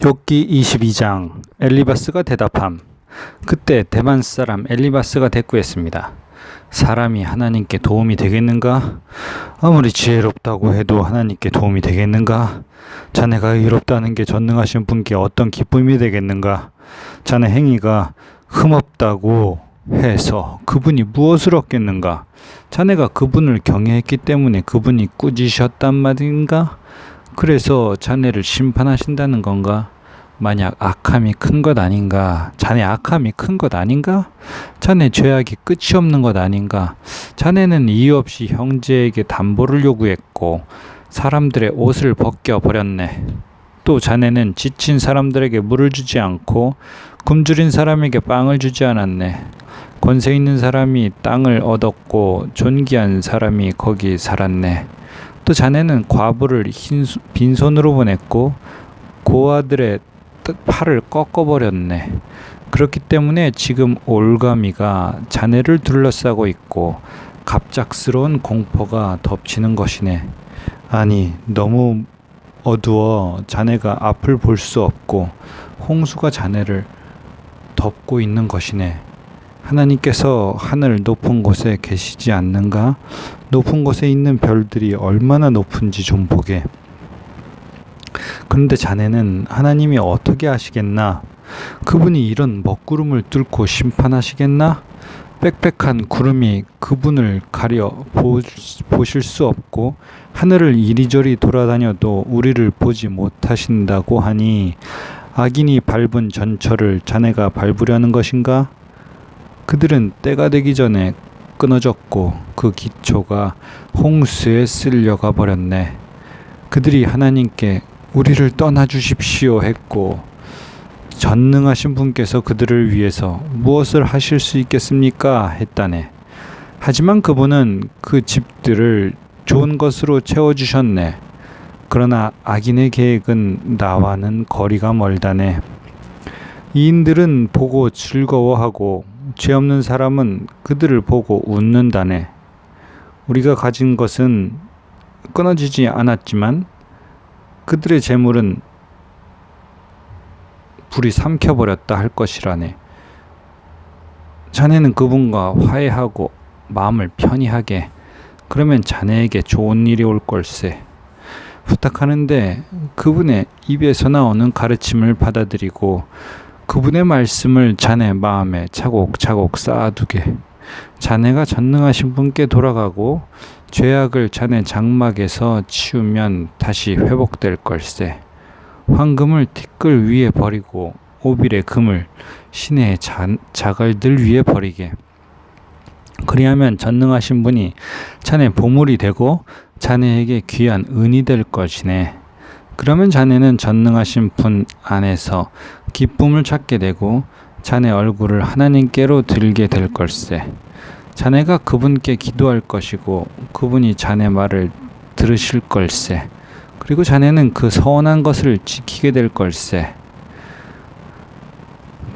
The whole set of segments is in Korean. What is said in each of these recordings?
욥기 22장 엘리바스가 대답함 그때 대만 사람 엘리바스가 대꾸했습니다. 사람이 하나님께 도움이 되겠는가? 아무리 지혜롭다고 해도 하나님께 도움이 되겠는가? 자네가 의롭다는 게 전능하신 분께 어떤 기쁨이 되겠는가? 자네 행위가 흠없다고 해서 그분이 무엇을 얻겠는가? 자네가 그분을 경외했기 때문에 그분이 꾸짖으셨단 말인가? 그래서 자네를 심판하신다는 건가? 만약 악함이 큰 것 아닌가? 자네 악함이 큰 것 아닌가? 자네 죄악이 끝이 없는 것 아닌가? 자네는 이유 없이 형제에게 담보를 요구했고 사람들의 옷을 벗겨 버렸네. 또 자네는 지친 사람들에게 물을 주지 않고 굶주린 사람에게 빵을 주지 않았네. 권세 있는 사람이 땅을 얻었고 존귀한 사람이 거기 살았네. 또 자네는 과부를 흰수, 빈손으로 보냈고 고아들의 팔을 꺾어버렸네. 그렇기 때문에 지금 올가미가 자네를 둘러싸고 있고 갑작스러운 공포가 덮치는 것이네. 아니, 너무 어두워 자네가 앞을 볼 수 없고 홍수가 자네를 덮고 있는 것이네. 하나님께서 하늘 높은 곳에 계시지 않는가? 높은 곳에 있는 별들이 얼마나 높은지 좀 보게. 그런데 자네는 하나님이 어떻게 하시겠나? 그분이 이런 먹구름을 뚫고 심판하시겠나? 빽빽한 구름이 그분을 가려 보실 수 없고 하늘을 이리저리 돌아다녀도 우리를 보지 못하신다고 하니 악인이 밟은 전철을 자네가 밟으려는 것인가? 그들은 때가 되기 전에 끊어졌고 그 기초가 홍수에 쓸려가 버렸네. 그들이 하나님께 우리를 떠나 주십시오 했고 전능하신 분께서 그들을 위해서 무엇을 하실 수 있겠습니까? 했다네. 하지만 그분은 그 집들을 좋은 것으로 채워 주셨네. 그러나 악인의 계획은 나와는 거리가 멀다네. 이인들은 보고 즐거워하고 죄 없는 사람은 그들을 보고 웃는다네. 우리가 가진 것은 끊어지지 않았지만 그들의 재물은 불이 삼켜버렸다 할 것이라네. 자네는 그분과 화해하고 마음을 편히 하게 그러면 자네에게 좋은 일이 올 걸세. 부탁하는데 그분의 입에서 나오는 가르침을 받아들이고 그분의 말씀을 자네 마음에 차곡차곡 쌓아두게. 자네가 전능하신 분께 돌아가고 죄악을 자네 장막에서 치우면 다시 회복될 걸세. 황금을 티끌 위에 버리고 오빌의 금을 시내의 자갈들 위에 버리게. 그리하면 전능하신 분이 자네 보물이 되고 자네에게 귀한 은이 될 것이네. 그러면 자네는 전능하신 분 안에서 기쁨을 찾게 되고 자네 얼굴을 하나님께로 들게 될 걸세. 자네가 그분께 기도할 것이고 그분이 자네 말을 들으실 걸세. 그리고 자네는 그 서원한 것을 지키게 될 걸세.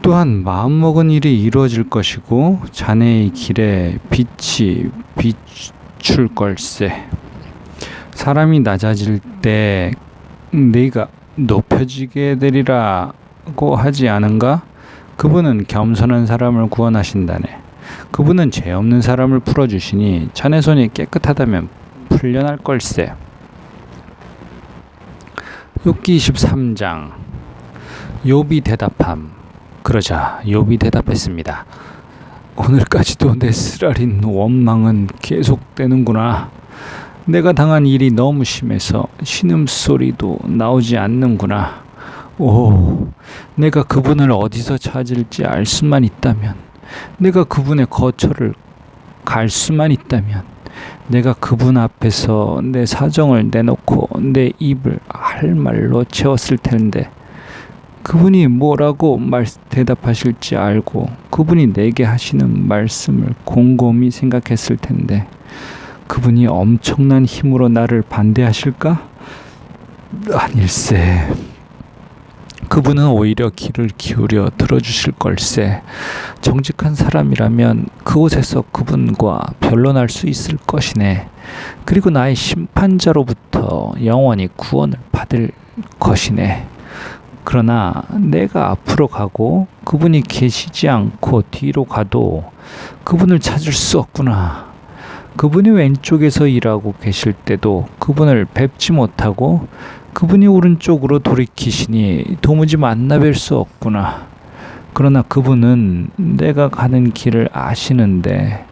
또한 마음먹은 일이 이루어질 것이고 자네의 길에 빛이 비출 걸세. 사람이 낮아질 때 네가 높여지게 되리라고 하지 않은가? 그분은 겸손한 사람을 구원하신다네. 그분은 죄 없는 사람을 풀어주시니 자네 손이 깨끗하다면 풀려날 걸세. 욥기 23장 욥이 대답함 그러자 욥이 대답했습니다. 오늘까지도 내 쓰라린 원망은 계속되는구나. 내가 당한 일이 너무 심해서 신음소리도 나오지 않는구나. 오, 내가 그분을 어디서 찾을지 알 수만 있다면, 내가 그분의 거처를 갈 수만 있다면, 내가 그분 앞에서 내 사정을 내놓고 내 입을 할 말로 채웠을 텐데, 그분이 뭐라고 말, 대답하실지 알고 그분이 내게 하시는 말씀을 곰곰이 생각했을 텐데, 그분이 엄청난 힘으로 나를 반대하실까? 아닐세. 그분은 오히려 귀를 기울여 들어주실 걸세. 정직한 사람이라면 그곳에서 그분과 변론할 수 있을 것이네. 그리고 나의 심판자로부터 영원히 구원을 받을 것이네. 그러나 내가 앞으로 가고 그분이 계시지 않고 뒤로 가도 그분을 찾을 수 없구나. 그분이 왼쪽에서 일하고 계실 때도 그분을 뵙지 못하고 그분이 오른쪽으로 돌이키시니 도무지 만나 뵐 수 없구나. 그러나 그분은 내가 가는 길을 아시는데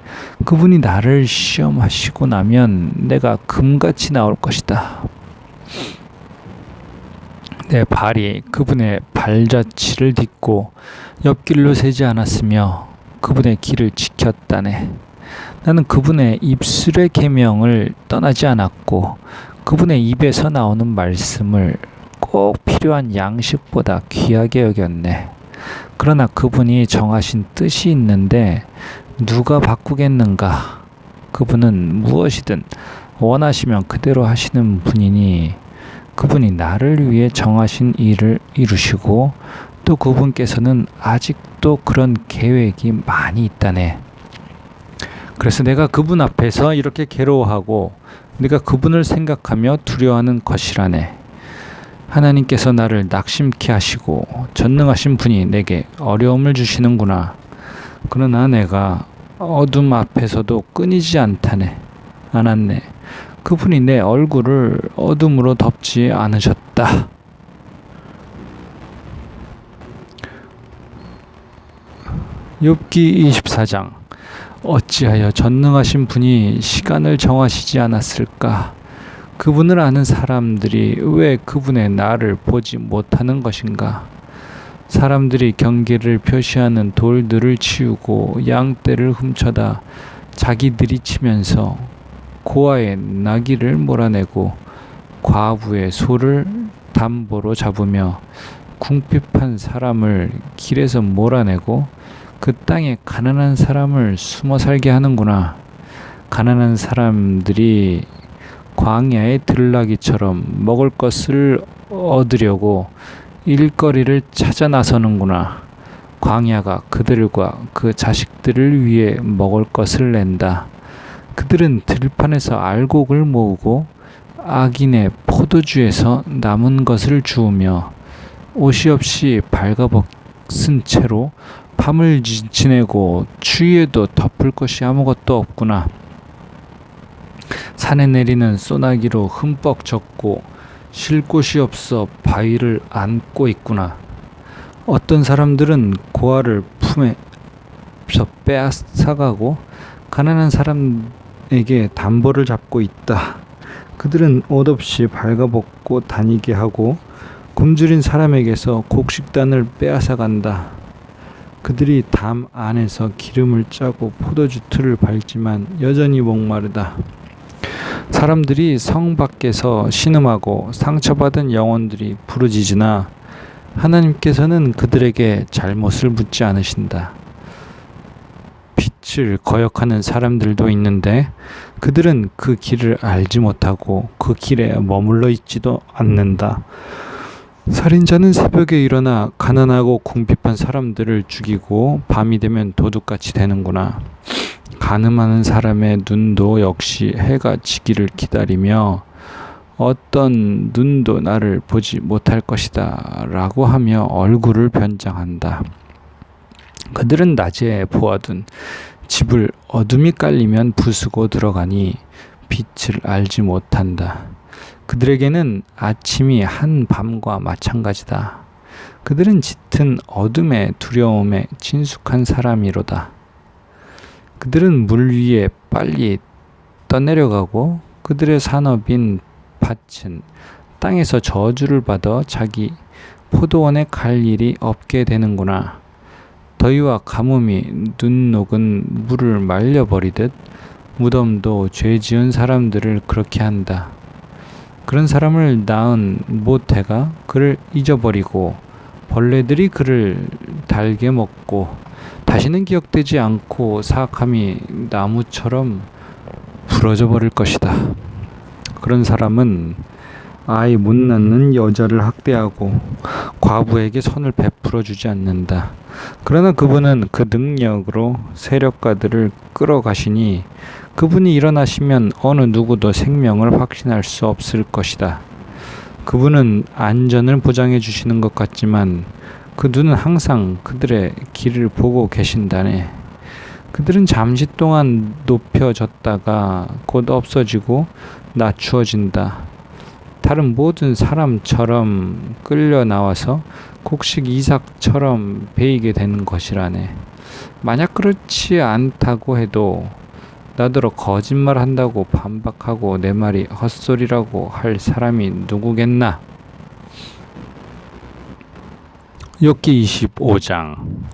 그분이 나를 시험하시고 나면 내가 금같이 나올 것이다. 내 발이 그분의 발자취를 딛고 옆길로 새지 않았으며 그분의 길을 지켰다네. 나는 그분의 입술의 계명을 떠나지 않았고 그분의 입에서 나오는 말씀을 꼭 필요한 양식보다 귀하게 여겼네. 그러나 그분이 정하신 뜻이 있는데 누가 바꾸겠는가? 그분은 무엇이든 원하시면 그대로 하시는 분이니 그분이 나를 위해 정하신 일을 이루시고 또 그분께서는 아직도 그런 계획이 많이 있다네. 그래서 내가 그분 앞에서 이렇게 괴로워하고 내가 그분을 생각하며 두려워하는 것이라네. 하나님께서 나를 낙심케 하시고 전능하신 분이 내게 어려움을 주시는구나. 그러나 내가 어둠 앞에서도 끊이지 않다네. 않았네. 그분이 내 얼굴을 어둠으로 덮지 않으셨다. 욥기 24장 어찌하여 전능하신 분이 시간을 정하시지 않았을까? 그분을 아는 사람들이 왜 그분의 나를 보지 못하는 것인가? 사람들이 경계를 표시하는 돌들을 치우고 양떼를 훔쳐다 자기들이 치면서 고아의 나귀를 몰아내고 과부의 소를 담보로 잡으며 궁핍한 사람을 길에서 몰아내고 그 땅에 가난한 사람을 숨어 살게 하는구나. 가난한 사람들이 광야의 들나귀처럼 먹을 것을 얻으려고 일거리를 찾아 나서는구나. 광야가 그들과 그 자식들을 위해 먹을 것을 낸다. 그들은 들판에서 알곡을 모으고 악인의 포도주에서 남은 것을 주우며 옷이 없이 발가벗은 채로 밤을 지내고 추위에도 덮을 것이 아무것도 없구나. 산에 내리는 소나기로 흠뻑 젖고 쉴 곳이 없어 바위를 안고 있구나. 어떤 사람들은 고아를 품에서 빼앗아가고 가난한 사람에게 담보를 잡고 있다. 그들은 옷 없이 발가벗고 다니게 하고 굶주린 사람에게서 곡식단을 빼앗아간다. 그들이 담 안에서 기름을 짜고 포도주 틀을 밟지만 여전히 목마르다. 사람들이 성 밖에서 신음하고 상처받은 영혼들이 부르짖으나 하나님께서는 그들에게 잘못을 묻지 않으신다. 빛을 거역하는 사람들도 있는데 그들은 그 길을 알지 못하고 그 길에 머물러 있지도 않는다. 살인자는 새벽에 일어나 가난하고 궁핍한 사람들을 죽이고 밤이 되면 도둑같이 되는구나. 가늠하는 사람의 눈도 역시 해가 지기를 기다리며 어떤 눈도 나를 보지 못할 것이다 라고 하며 얼굴을 변장한다. 그들은 낮에 보아둔 집을 어둠이 깔리면 부수고 들어가니 빛을 알지 못한다. 그들에게는 아침이 한 밤과 마찬가지다. 그들은 짙은 어둠의 두려움에 친숙한 사람이로다. 그들은 물 위에 빨리 떠내려가고 그들의 산업인 밭은 땅에서 저주를 받아 자기 포도원에 갈 일이 없게 되는구나. 더위와 가뭄이 눈 녹은 물을 말려버리듯 무덤도 죄 지은 사람들을 그렇게 한다. 그런 사람을 낳은 모태가 그를 잊어버리고 벌레들이 그를 달게 먹고 다시는 기억되지 않고 사악함이 나무처럼 부러져 버릴 것이다. 그런 사람은 아이 못 낳는 여자를 학대하고 과부에게 선을 베풀어 주지 않는다. 그러나 그분은 그 능력으로 세력가들을 끌어가시니 그분이 일어나시면 어느 누구도 생명을 확신할 수 없을 것이다. 그분은 안전을 보장해 주시는 것 같지만 그 눈은 항상 그들의 길을 보고 계신다네. 그들은 잠시 동안 높여졌다가 곧 없어지고 낮추어진다. 다른 모든 사람처럼 끌려 나와서 곡식 이삭처럼 베이게 되는 것이라네. 만약 그렇지 않다고 해도 나더러 거짓말 한다고 반박하고 내 말이 헛소리라고 할 사람이 누구겠나? 욥기 25장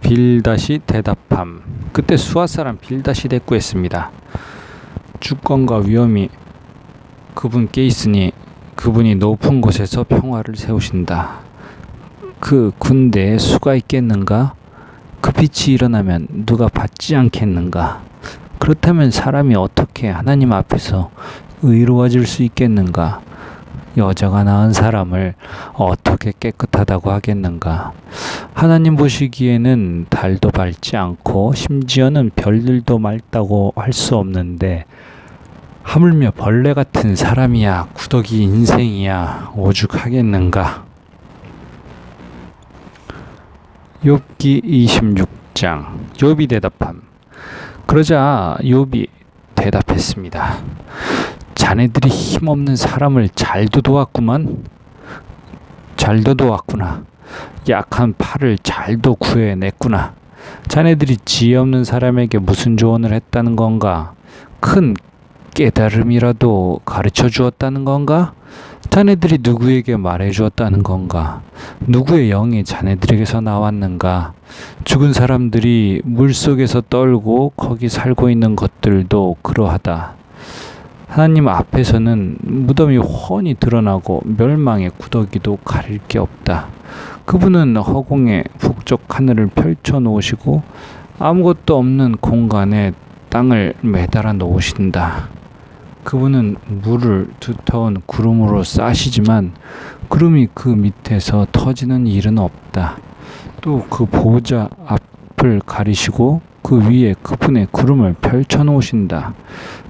빌다시 대답함 그때 수아 사람 빌다시 대꾸했습니다. 주권과 위험이 그분께 있으니 그분이 높은 곳에서 평화를 세우신다. 그 군대에 수가 있겠는가? 그 빛이 일어나면 누가 받지 않겠는가? 그렇다면 사람이 어떻게 하나님 앞에서 의로워질 수 있겠는가? 여자가 낳은 사람을 어떻게 깨끗하다고 하겠는가? 하나님 보시기에는 달도 밝지 않고 심지어는 별들도 맑다고 할 수 없는데 하물며 벌레 같은 사람이야 구더기 인생이야 오죽하겠는가? 욥기 26장 욥이 대답함 그러자 욥이 대답했습니다. 자네들이 힘없는 사람을 잘도 도왔구만. 잘도 도왔구나. 약한 팔을 잘도 구해냈구나. 자네들이 지혜 없는 사람에게 무슨 조언을 했다는 건가? 큰 깨달음이라도 가르쳐 주었다는 건가? 자네들이 누구에게 말해 주었다는 건가? 누구의 영이 자네들에게서 나왔는가? 죽은 사람들이 물 속에서 떨고 거기 살고 있는 것들도 그러하다. 하나님 앞에서는 무덤이 훤히 드러나고 멸망의 구더기도 가릴 게 없다. 그분은 허공에 북쪽 하늘을 펼쳐 놓으시고 아무것도 없는 공간에 땅을 매달아 놓으신다. 그분은 물을 두터운 구름으로 싸시지만 구름이 그 밑에서 터지는 일은 없다. 또 그 보호자 앞을 가리시고 그 위에 그분의 구름을 펼쳐 놓으신다.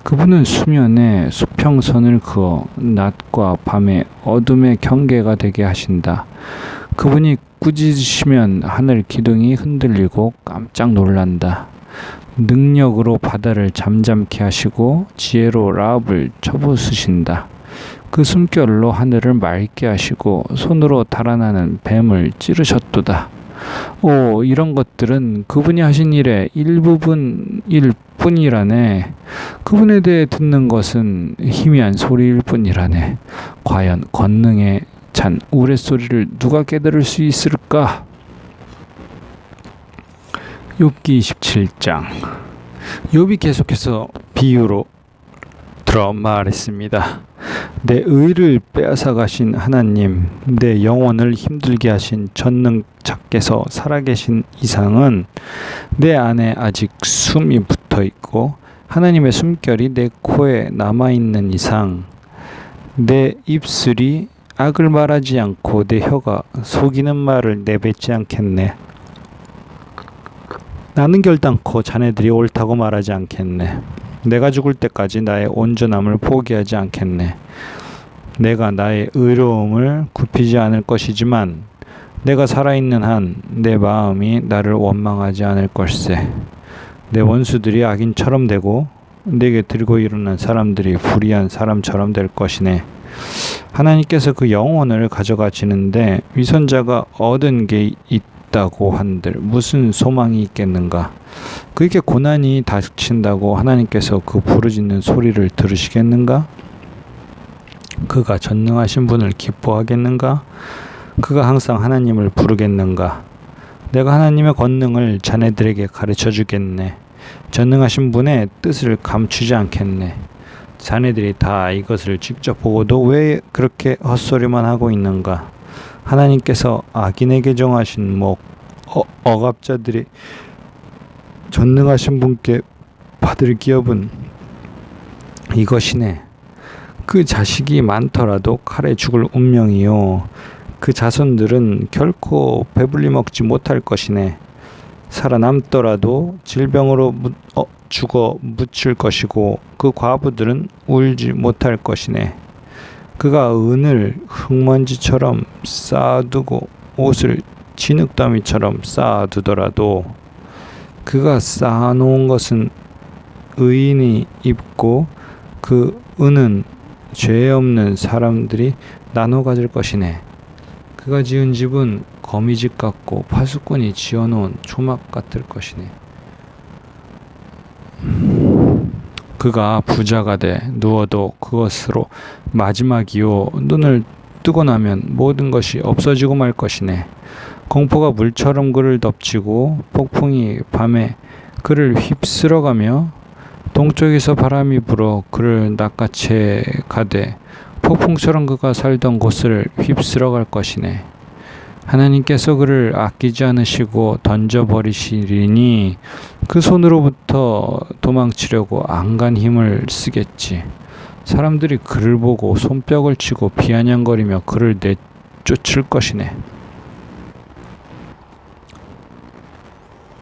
그분은 수면에 수평선을 그어 낮과 밤의 어둠의 경계가 되게 하신다. 그분이 꾸짖으시면 하늘 기둥이 흔들리고 깜짝 놀란다. 능력으로 바다를 잠잠케 하시고 지혜로 라합을 쳐부수신다. 그 숨결로 하늘을 맑게 하시고 손으로 달아나는 뱀을 찌르셨도다. 오, 이런 것들은 그분이 하신 일의 일부분일 뿐이라네. 그분에 대해 듣는 것은 희미한 소리일 뿐이라네. 과연 권능에 찬 우레소리를 누가 깨달을 수 있을까? 욥기 27장 욥이 계속해서 비유로 들어 말했습니다. 내 의를 빼앗아 가신 하나님, 내 영혼을 힘들게 하신 전능자께서 살아계신 이상은 내 안에 아직 숨이 붙어 있고 하나님의 숨결이 내 코에 남아 있는 이상 내 입술이 악을 말하지 않고 내 혀가 속이는 말을 내뱉지 않겠네. 나는 결단코 자네들이 옳다고 말하지 않겠네. 내가 죽을 때까지 나의 온전함을 포기하지 않겠네. 내가 나의 의로움을 굽히지 않을 것이지만 내가 살아있는 한 내 마음이 나를 원망하지 않을 걸세. 내 원수들이 악인처럼 되고 내게 들고 일어난 사람들이 불의한 사람처럼 될 것이네. 하나님께서 그 영혼을 가져가시는데 위선자가 얻은 게 있, 있다고 한들 무슨 소망이 있겠는가? 그에게 고난이 닥친다고 하나님께서 그 부르짖는 소리를 들으시겠는가? 그가 전능하신 분을 기뻐하겠는가? 그가 항상 하나님을 부르겠는가? 내가 하나님의 권능을 자네들에게 가르쳐 주겠네. 전능하신 분의 뜻을 감추지 않겠네. 자네들이 다 이것을 직접 보고도 왜 그렇게 헛소리만 하고 있는가? 하나님께서 악인에게 정하신 목 어, 억압자들이 전능하신 분께 받을 기업은 이것이네. 그 자식이 많더라도 칼에 죽을 운명이요. 그 자손들은 결코 배불리 먹지 못할 것이네. 살아남더라도 질병으로 무, 어, 죽어 묻힐 것이고 그 과부들은 울지 못할 것이네. 그가 은을 흙먼지처럼 쌓아두고 옷을 진흙더미처럼 쌓아두더라도 그가 쌓아놓은 것은 의인이 입고 그 은은 죄 없는 사람들이 나눠 가질 것이네. 그가 지은 집은 거미집 같고 파수꾼이 지어놓은 초막 같을 것이네. 그가 부자가 돼 누워도 그것으로 마지막이요 눈을 뜨고 나면 모든 것이 없어지고 말 것이네. 공포가 물처럼 그를 덮치고 폭풍이 밤에 그를 휩쓸어가며 동쪽에서 바람이 불어 그를 낚아채 가되 폭풍처럼 그가 살던 곳을 휩쓸어 갈 것이네. 하나님께서 그를 아끼지 않으시고 던져버리시리니 그 손으로부터 도망치려고 안간 힘을 쓰겠지. 사람들이 그를 보고 손뼉을 치고 비아냥거리며 그를 내쫓을 것이네.